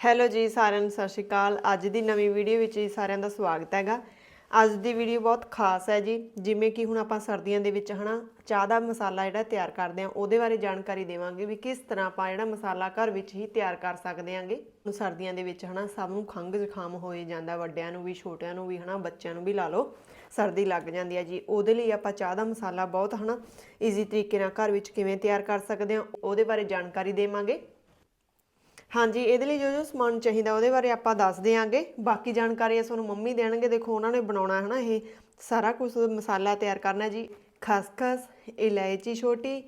Hello ਜੀ ਸਾਰਿਆਂ ਨੂੰ, ਸਤਿ ਸ਼੍ਰੀ ਅਕਾਲ। ਅੱਜ ਦੀ ਨਵੀਂ ਵੀਡੀਓ ਵਿੱਚ ਜੀ ਸਾਰਿਆਂ ਦਾ ਸਵਾਗਤ ਹੈਗਾ। ਅੱਜ ਦੀ ਵੀਡੀਓ ਬਹੁਤ ਖਾਸ ਹੈ ਜੀ, ਜਿਵੇਂ ਕਿ ਹੁਣ ਆਪਾਂ ਸਰਦੀਆਂ ਦੇ ਵਿੱਚ ਹਨਾ, ਚਾਹ ਦਾ ਮਸਾਲਾ ਜਿਹੜਾ ਤਿਆਰ ਕਰਦੇ ਆ ਉਹਦੇ ਬਾਰੇ ਜਾਣਕਾਰੀ ਦੇਵਾਂਗੇ ਵੀ ਕਿਸ ਤਰ੍ਹਾਂ ਆਪਾਂ ਜਿਹੜਾ ਮਸਾਲਾ ਘਰ ਵਿੱਚ ਹੀ ਤਿਆਰ ਕਰ ਸਕਦੇ ਆਂਗੇ ਸਰਦੀਆਂ ਦੇ ਵਿੱਚ ਹਨਾ, ਸਭ ਨੂੰ ਖੰਘ ਜ਼ੁਕਾਮ ਹੋਏ ਜਾਂਦਾ, ਵੱਡਿਆਂ ਨੂੰ ਵੀ, ਛੋਟਿਆਂ ਨੂੰ ਵੀ ਹਨਾ, ਬੱਚਿਆਂ ਨੂੰ ਵੀ ਲਾ ਲਓ, ਸਰਦੀ ਲੱਗ ਜਾਂਦੀ ਹੈ ਜੀ। ਉਹਦੇ ਲਈ ਆਪਾਂ ਚਾਹ ਦਾ ਮਸਾਲਾ ਬਹੁਤ ਹਨਾ ਈਜ਼ੀ ਤਰੀਕੇ ਨਾਲ ਘਰ ਵਿੱਚ ਕਿਵੇਂ ਤਿਆਰ ਕਰ ਸਕਦੇ ਆ ਉਹਦੇ ਬਾਰੇ ਜਾਣਕਾਰੀ ਦੇਵਾਂਗੇ। ਹਾਂਜੀ, ਇਹਦੇ ਲਈ ਜੋ ਜੋ ਸਮਾਨ ਚਾਹੀਦਾ ਉਹਦੇ ਬਾਰੇ ਆਪਾਂ ਦੱਸ ਦਿਆਂਗੇ। ਬਾਕੀ ਜਾਣਕਾਰੀ ਤੁਹਾਨੂੰ ਮੰਮੀ ਦੇਣਗੇ। ਦੇਖੋ, ਉਹਨਾਂ ਨੇ ਬਣਾਉਣਾ ਹੈ ਨਾ ਇਹ ਸਾਰਾ ਕੁਝ ਮਸਾਲਾ ਤਿਆਰ ਕਰਨਾ ਜੀ। ਖਸਖਸ ਇਲਾਇਚੀ ਛੋਟੀ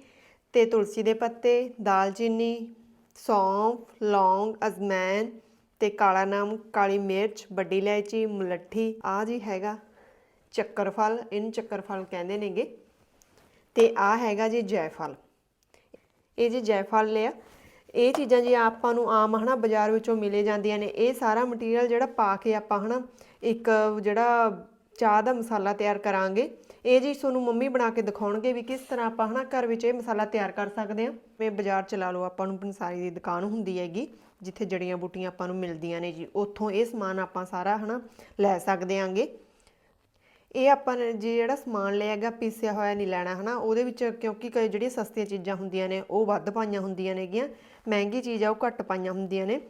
ਤੇ ਤੁਲਸੀ ਦੇ ਪੱਤੇ, ਦਾਲਚੀਨੀ, ਸੌਂਫ, ਲੌਂਗ, ਅਜਮੈਨ ਤੇ ਕਾਲਾ ਨਮਕ, ਕਾਲੀ ਮਿਰਚ, ਵੱਡੀ ਇਲਾਇਚੀ, ਮੁਲੱਠੀ ਆ ਜੀ ਹੈਗਾ ਚੱਕਰਫਲ, ਇਹਨੂੰ ਚੱਕਰਫਲ ਕਹਿੰਦੇ ਨੇਗੇ। ਤੇ ਆ ਹੈਗਾ ਜੀ ਜੈਫਲ। ਇਹ ਜੀ ਜੈਫਲ ਲਿਆ। ਇਹ ਚੀਜ਼ਾਂ ਜੀ ਆਪਾਂ ਨੂੰ ਆਮ ਹਨਾ ਬਾਜ਼ਾਰ ਵਿੱਚੋਂ ਮਿਲੇ ਜਾਂਦੀਆਂ ਨੇ। ਇਹ ਸਾਰਾ ਮਟੀਰੀਅਲ ਜਿਹੜਾ ਪਾ ਕੇ ਆਪਾਂ ਹਨਾ ਇੱਕ ਜਿਹੜਾ ਚਾਹ ਦਾ ਮਸਾਲਾ ਤਿਆਰ ਕਰਾਂਗੇ। ਇਹ ਜੀ ਤੁਹਾਨੂੰ ਮੰਮੀ ਬਣਾ ਕੇ ਦਿਖਾਉਣਗੇ ਵੀ ਕਿਸ ਤਰ੍ਹਾਂ ਆਪਾਂ ਹਨਾ ਘਰ ਵਿੱਚ ਇਹ ਮਸਾਲਾ ਤਿਆਰ ਕਰ ਸਕਦੇ ਹਾਂ। ਮੈਂ ਬਾਜ਼ਾਰ ਚ ਲਾ ਲਓ, ਆਪਾਂ ਨੂੰ ਪੰਸਾਰੀ ਦੀ ਦੁਕਾਨ ਹੁੰਦੀ ਹੈਗੀ, ਜਿੱਥੇ ਜੜੀਆਂ ਬੂਟੀਆਂ ਆਪਾਂ ਨੂੰ ਮਿਲਦੀਆਂ ਨੇ ਜੀ। ਉੱਥੋਂ ਇਹ ਸਮਾਨ ਆਪਾਂ ਸਾਰਾ ਹਨਾ ਲੈ ਸਕਦੇ ਆਂਗੇ। ਇਹ ਆਪਾਂ ਨੇ ਜੇ ਜਿਹੜਾ ਸਮਾਨ ਲਿਆ ਹੈਗਾ, ਪੀਸਿਆ ਹੋਇਆ ਨਹੀਂ ਲੈਣਾ, ਹਨਾ, ਉਹਦੇ ਵਿੱਚ ਕਿਉਂਕਿ ਕਈ ਜਿਹੜੀਆਂ ਸਸਤੀਆਂ ਚੀਜ਼ਾਂ ਹੁੰਦੀਆਂ ਨੇ, ਉਹ ਵੱਧ ਪਾਈਆਂ ਹੁੰਦੀਆਂ ਨੇਗੀਆਂ, ਮਹਿੰਗੀ ਚੀਜ਼ ਆ, ਉਹ ਘੱਟ ਪਾਈਆਂ ਹੁੰਦੀਆਂ ਨੇ।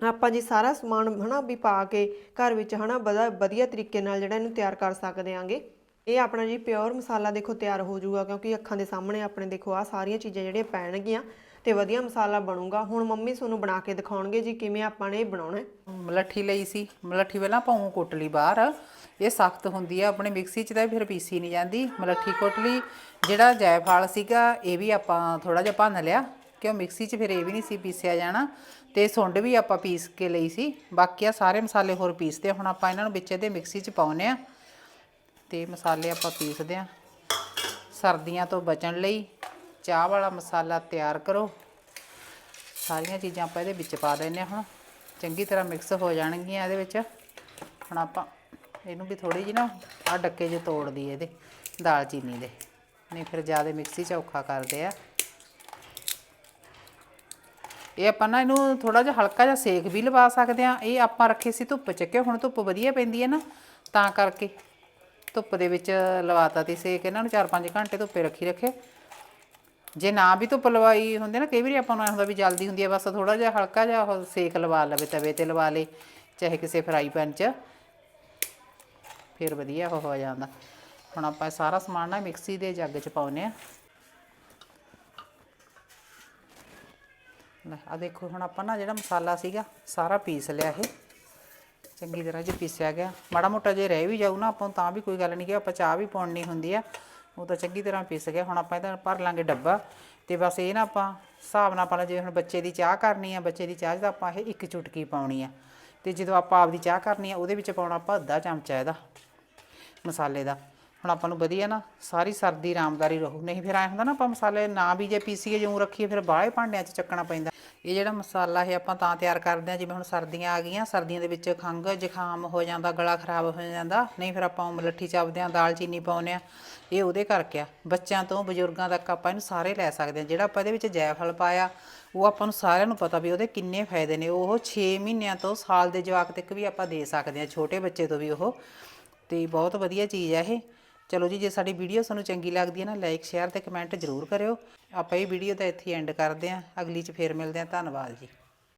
ਆਪਾਂ ਜੀ ਸਾਰਾ ਸਮਾਨ, ਹਨਾ, ਵੀ ਪਾ ਕੇ ਘਰ ਵਿੱਚ, ਹਨਾ ਵਧਾ ਵਧੀਆ ਤਰੀਕੇ ਨਾਲ ਜਿਹੜਾ ਇਹਨੂੰ ਤਿਆਰ ਕਰ ਸਕਦੇ ਆਂਗੇ। ਇਹ ਆਪਣਾ ਜੀ ਪਿਓਰ ਮਸਾਲਾ ਦੇਖੋ ਤਿਆਰ ਹੋ ਜਾਊਗਾ, ਕਿਉਂਕਿ ਅੱਖਾਂ ਦੇ ਸਾਹਮਣੇ ਆਪਣੇ ਦੇਖੋ ਆ ਸਾਰੀਆਂ ਚੀਜ਼ਾਂ ਜਿਹੜੀਆਂ ਪੈਣਗੀਆਂ ਤੇ ਵਧੀਆ ਮਸਾਲਾ ਬਣੂਗਾ। ਹੁਣ ਮੰਮੀ ਤੁਹਾਨੂੰ ਬਣਾ ਕੇ ਦਿਖਾਉਣਗੇ ਜੀ ਕਿਵੇਂ ਆਪਾਂ ਨੇ ਇਹ ਬਣਾਉਣਾ। ਮਲੱਠੀ ਲਈ ਸੀ। ਮਲੱਠੀ ਪਹਿਲਾਂ ਪਾਉਂ ਕੁੱਟ ਲਈ ਬਾਹਰ। ਇਹ ਸਖਤ ਹੁੰਦੀ ਆ, ਆਪਣੇ ਮਿਕਸੀ 'ਚ ਤਾਂ ਫਿਰ ਪੀਸੀ ਨਹੀਂ ਜਾਂਦੀ। ਮਲੱਠੀ ਕੋਟਲੀ ਜਿਹੜਾ ਜੈਫਲ ਸੀਗਾ, ਇਹ ਵੀ ਆਪਾਂ ਥੋੜਾ ਜਿਹਾ ਭੰਨ ਲਿਆ। ਕਿਉਂ ਮਿਕਸੀ 'ਚ ਫਿਰ ਇਹ ਵੀ ਨਹੀਂ ਸੀ ਪੀਸਿਆ ਜਾਣਾ। ਤੇ ਸੁੰਡ ਵੀ ਆਪਾਂ ਪੀਸ ਕੇ ਲਈ ਸੀ। ਬਾਕੀ ਆ ਸਾਰੇ ਮਸਾਲੇ ਹੋਰ ਪੀਸਦੇ ਹੁਣ ਆਪਾਂ ਇਹਨਾਂ ਨੂੰ ਵਿੱਚ ਇਹਦੇ ਮਿਕਸੀ 'ਚ ਪਾਉਨੇ ਆ। ਤੇ ਮਸਾਲੇ ਆਪਾਂ ਪੀਸਦੇ ਆ। ਸਰਦੀਆਂ ਤੋਂ ਬਚਣ ਲਈ ਚਾਹ ਵਾਲਾ ਮਸਾਲਾ ਤਿਆਰ ਕਰੋ। ਸਾਰੀਆਂ ਚੀਜ਼ਾਂ ਆਪਾਂ ਇਹਦੇ ਵਿੱਚ ਪਾ ਦਿੰਨੇ ਆ ਹੁਣ ਚੰਗੀ ਤਰ੍ਹਾਂ ਮਿਕਸ ਹੋ ਜਾਣਗੀਆਂ ਇਹਦੇ ਵਿੱਚ। ਹੁਣ ਆਪਾਂ ਇਹਨੂੰ ਵੀ ਥੋੜੀ ਜਿਹੀ ਨਾ ਆ ਡੱਕੇ ਜੇ ਤੋੜ ਦਈਏ ਇਹਦੇ ਦਾਲਚੀਨੀ ਦੇ। ਨਹੀਂ ਫਿਰ ਜ਼ਿਆਦਾ ਮਿਕਸੀ 'ਚ ਔਖਾ ਕਰਦੇ ਆ। ਇਹ ਆਪਾਂ ਨਾ ਇਹਨੂੰ ਥੋੜਾ ਜਿਹਾ ਹਲਕਾ ਜਿਹਾ ਸੇਕ ਵੀ ਲਵਾ ਸਕਦੇ ਆ। ਇਹ ਆਪਾਂ ਰੱਖੇ ਸੀ ਧੁੱਪ 'ਚ ਕਿ ਹੁਣ ਧੁੱਪ ਵਧੀਆ ਪੈਂਦੀ ਹੈ ਨਾ, ਤਾਂ ਕਰਕੇ। ਧੁੱਪ ਦੇ ਵਿੱਚ ਲਵਾਤਾ ਤੇ ਸੇਕ, ਇਹਨਾਂ ਨੂੰ 4-5 ਘੰਟੇ ਧੁੱਪੇ ਰੱਖੀ ਰੱਖੇ। ਜੇ ਨਾ ਵੀ ਧੁੱਪ ਲਵਾਈ ਹੁੰਦੇ ਨਾ, ਕਈ ਵਾਰੀ ਆਪਾਂ ਨੂੰ ਐਂ ਹੁੰਦਾ ਵੀ ਜਲਦੀ ਹੁੰਦੀ ਹੈ ਬਸ ਥੋੜਾ ਜਿਹਾ ਹਲਕਾ ਜਿਹਾ ਸੇਕ ਲਵਾ ਲਵੇ, ਤਵੇ ਤੇ ਲਵਾ ਲੇ ਚਾਹੇ ਕਿਸੇ ਫਰਾਈ ਪੈਨ 'ਚ। ਫਿਰ ਵਧੀਆ ਉਹ ਹੋ ਜਾਂਦਾ। ਹੁਣ ਆਪਾਂ ਸਾਰਾ ਸਮਾਨ ਨਾ ਮਿਕਸੀ ਦੇ ਜੱਗ 'ਚ ਪਾਉਨੇ ਆ ਲੈ ਆ ਦੇਖੋ, ਹੁਣ ਆਪਾਂ ਨਾ ਜਿਹੜਾ ਮਸਾਲਾ ਸੀਗਾ, ਸਾਰਾ ਪੀਸ ਲਿਆ ਇਹ। ਚੰਗੀ ਤਰ੍ਹਾਂ ਜੀ ਪੀਸਿਆ ਗਿਆ। ਮਾੜਾ ਮੋਟਾ ਜੇ ਰਹਿ ਵੀ ਜਾਊ ਨਾ ਆਪਾਂ ਤਾਂ ਵੀ ਕੋਈ ਗੱਲ ਨਹੀਂ ਕਿ ਆਪਾਂ ਚਾਹ ਵੀ ਪਾਉਣੀ ਹੁੰਦੀ ਆ। ਉਹ ਤਾਂ ਚੰਗੀ ਤਰ੍ਹਾਂ ਪੀਸ ਗਿਆ। ਹੁਣ ਆਪਾਂ ਇਹਦਾ ਭਰ ਲਾਂਗੇ ਡੱਬਾ। ਤੇ ਬਸ ਇਹ ਨਾ ਆਪਾਂ ਹਿਸਾਬ ਨਾਲ ਪਾ ਜੇ ਹੁਣ ਬੱਚੇ ਦੀ ਚਾਹ ਕਰਨੀ ਆ, ਬੱਚੇ ਦੀ ਚਾਹ 'ਚ ਤਾਂ ਆਪਾਂ ਇਹ ਇੱਕ ਚੁਟਕੀ ਪਾਉਣੀ ਆ। ਤੇ ਜਦੋਂ ਆਪਾਂ ਆਪਦੀ ਚਾਹ ਕਰਨੀ ਆ, ਉਹਦੇ ਵਿੱਚ ਪਾਉਣਾ ਆਪਾਂ ਅੱਧਾ ਚਮਚਾ ਇਹਦਾ। ਮਸਾਲੇ ਦਾ। ਹੁਣ ਆਪਾਂ ਨੂੰ ਵਧੀਆ ਨਾ ਸਾਰੀ ਸਰਦੀ ਆਰਾਮਦਾਰੀ ਰਹੂ। ਨਹੀਂ ਫਿਰ ਐ ਹੁੰਦਾ ਨਾ ਆਪਾਂ ਮਸਾਲੇ ਨਾ ਵੀ ਜੇ ਪੀਸੀਏ, ਜਿਉਂ ਰੱਖੀਏ ਫਿਰ ਬਾਹਲੇ ਭਾਂਡਿਆਂ 'ਚ ਚੱਕਣਾ ਪੈਂਦਾ। ਇਹ ਜਿਹੜਾ ਮਸਾਲਾ ਇਹ ਆਪਾਂ ਤਾਂ ਤਿਆਰ ਕਰਦੇ ਆ ਜਿਵੇਂ ਹੁਣ ਸਰਦੀਆਂ ਆ ਗਈਆਂ, ਸਰਦੀਆਂ ਦੇ ਵਿੱਚ ਖੰਘ, ਜ਼ੁਕਾਮ ਹੋ ਜਾਂਦਾ, ਗਲਾ ਖਰਾਬ ਹੋ ਜਾਂਦਾ, ਨਹੀਂ ਫਿਰ ਆਪਾਂ ਮਲੱਠੀ ਚਾਪਦੇ ਆ ਦਾਲਚੀਨੀ ਪਾਉਂਦੇ ਆ ਇਹ ਉਹਦੇ ਕਰਕੇ ਆ। ਬੱਚਿਆਂ ਤੋਂ ਬਜ਼ੁਰਗਾਂ ਤੱਕ ਆਪਾਂ ਇਹਨੂੰ ਸਾਰੇ ਲੈ ਸਕਦੇ ਆ ਜਿਹੜਾ ਆਪਾਂ ਇਹਦੇ ਵਿੱਚ ਜੈਫਲ ਪਾਇਆ, ਉਹ ਆਪਾਂ ਨੂੰ ਸਾਰਿਆਂ ਨੂੰ ਪਤਾ ਵੀ ਉਹਦੇ ਕਿੰਨੇ ਫਾਇਦੇ ਨੇ। ਉਹ 6 ਮਹੀਨਿਆਂ ਤੋਂ ਸਾਲ ਦੇ ਜਵਾਕ ਤੱਕ ਵੀ ਆਪਾਂ ਦੇ ਸਕਦੇ ਆ ਛੋਟੇ ਬੱਚੇ ਤੋਂ ਵੀ ਉਹ। ਤੇ ਬਹੁਤ ਵਧੀਆ ਚੀਜ਼ ਆ ਇਹ। ਚਲੋ ਜੀ, ਜੇ ਸਾਡੀ ਵੀਡੀਓ ਤੁਹਾਨੂੰ ਚੰਗੀ ਲੱਗਦੀ ਹੈ ਨਾ ਲਾਈਕ ਸ਼ੇਅਰ ਤੇ ਕਮੈਂਟ ਜ਼ਰੂਰ ਕਰਿਓ। ਆਪਾਂ ਇਹ ਵੀਡੀਓ ਦਾ ਇੱਥੇ ਐਂਡ ਕਰਦੇ ਆਂ ਅਗਲੀ 'ਚ ਫੇਰ ਮਿਲਦੇ ਆਂ ਧੰਨਵਾਦ ਜੀ।